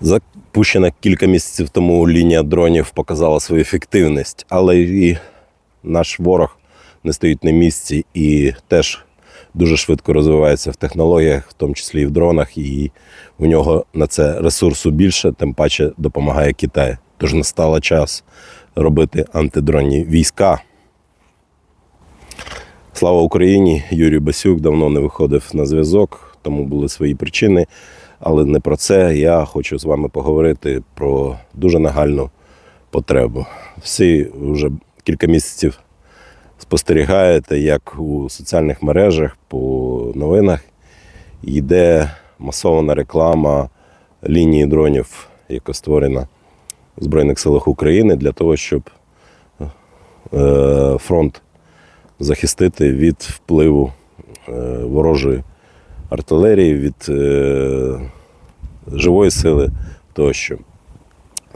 Запущена кілька місяців тому лінія дронів показала свою ефективність, але і наш ворог не стоїть на місці і теж дуже швидко розвивається в технологіях, в тому числі і в дронах, і у нього на це ресурсу більше, тим паче допомагає Китай. Тож настало час робити антидронні війська. Слава Україні! Юрій Басюк давно не виходив на зв'язок, тому були свої причини. Але не про це. Я хочу з вами поговорити про дуже нагальну потребу. Всі вже кілька місяців спостерігаєте, як у соціальних мережах, по новинах йде масована реклама лінії дронів, яка створена в Збройних силах України для того, щоб е, фронт захистити від впливу е, ворожої артилерії, від е, живої сили тощо.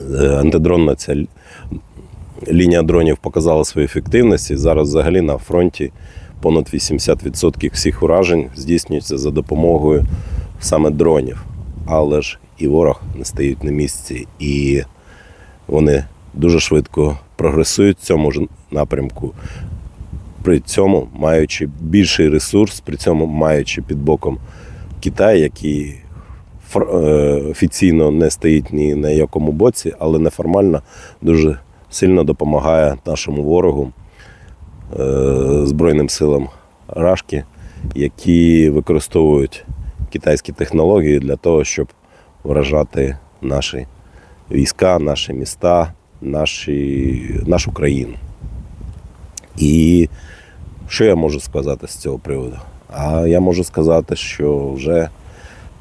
Е, Антидронна ця лінія дронів показала свою ефективність. І зараз взагалі на фронті понад 80% всіх уражень здійснюється за допомогою саме дронів. Але ж і ворог не стоїть на місці, і вони дуже швидко прогресують в цьому ж напрямку при цьому маючи більший ресурс, при цьому маючи під боком Китай, який е, офіційно не стоїть ні на якому боці, але неформально дуже сильно допомагає нашому ворогу, е, Збройним силам Рашки, які використовують китайські технології для того, щоб вражати наші війська, наші міста, наші, нашу країну. І що я можу сказати з цього приводу? А я можу сказати, що вже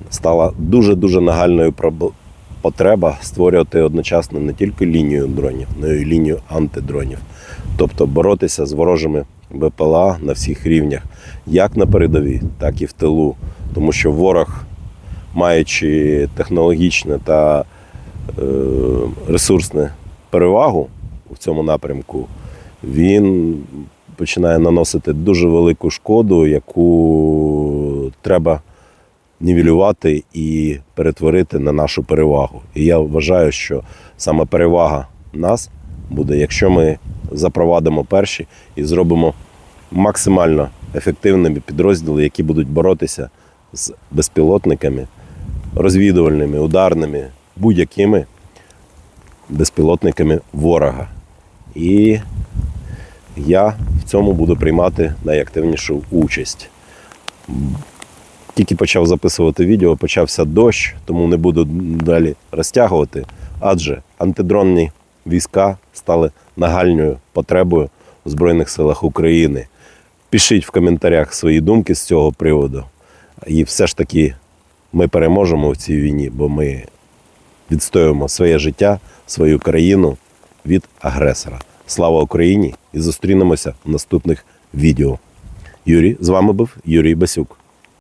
стала дуже-дуже нагальною потреба створювати одночасно не тільки лінію дронів, але й лінію антидронів. Тобто боротися з ворожими БПЛА на всіх рівнях, як на передовій, так і в тилу. Тому що ворог, маючи технологічне та е, ресурсне перевагу у цьому напрямку, він починає наносити дуже велику шкоду, яку треба нівелювати і перетворити на нашу перевагу. І я вважаю, що саме перевага нас буде, якщо ми запровадимо перші і зробимо максимально ефективними підрозділи, які будуть боротися з безпілотниками, розвідувальними, ударними, будь-якими безпілотниками ворога. І я в цьому буду приймати найактивнішу участь. Тільки почав записувати відео, почався дощ, тому не буду далі розтягувати, адже антидронні війська стали нагальною потребою в Збройних силах України. Пишіть в коментарях свої думки з цього приводу. І все ж таки ми переможемо в цій війні, бо ми відстоюємо своє життя, свою країну від агресора. Слава Україні! І зустрінемося в наступних відео. Юрій, з вами був Юрій Басюк.